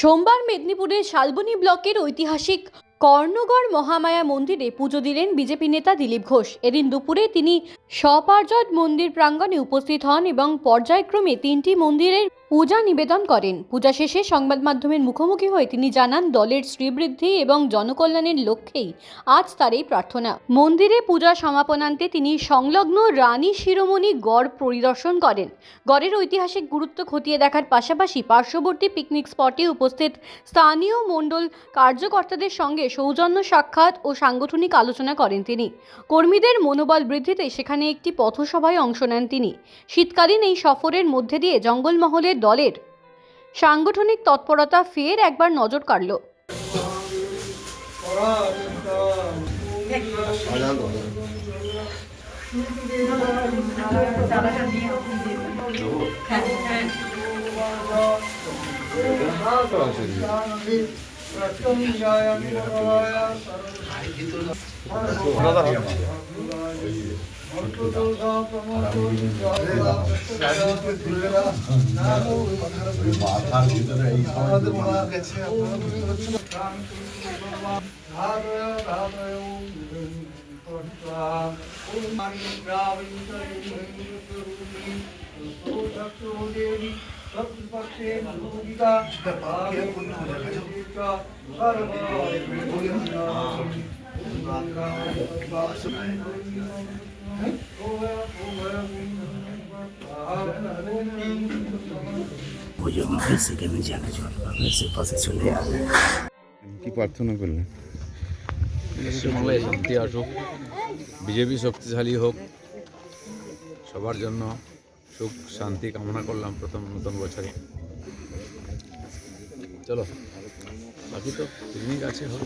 সোমবার মেদিনীপুরের শালবনী ব্লকের ঐতিহাসিক কর্ণগড় মহামায়া মন্দিরে পুজো দিলেন বিজেপি নেতা দিলীপ ঘোষ। এদিন দুপুরে তিনি স্বপার্জট মন্দির প্রাঙ্গণে উপস্থিত হন এবং পর্যায়ক্রমে তিনটি মন্দিরের পূজা নিবেদন করেন। পূজা শেষে সংবাদ মাধ্যমের মুখোমুখি হয়ে তিনি জানান, দলের শ্রীবৃদ্ধি এবং জনকল্যাণের লক্ষ্যেই আজ তার এই প্রার্থনা। মন্দিরে পূজা সমাপনান্তে তিনি সংলগ্ন রানী শিরোমণি গড় পরিদর্শন করেন। গড়ের ঐতিহাসিক গুরুত্ব খতিয়ে দেখার পাশাপাশি পার্শ্ববর্তী পিকনিক স্পটে উপস্থিত স্থানীয় মণ্ডল কার্যকর্তাদের সঙ্গে সৌজন্য সাক্ষাৎ ও সাংগঠনিক আলোচনা করেন তিনি। কর্মীদের মনোবল বৃদ্ধিতে সেখানে একটি পথসভায় অংশ নেন তিনি। শীতকালীন এই সফরের মধ্যে দিয়ে জঙ্গলমহলের দলের। সাংগঠনিক তৎপরতা ফের একবার নজর কাড়ল। মাথার ভিতরে এই আমাদের কি প্রার্থনা করলেন পশ্চিমবাংলায় শান্তি আসুক বিজেপি শক্তিশালী হোক সবার জন্য সুখ শান্তি কামনা করলাম প্রথম নতুন বছরে চলো বাকি তো পিকনিক আছে হোক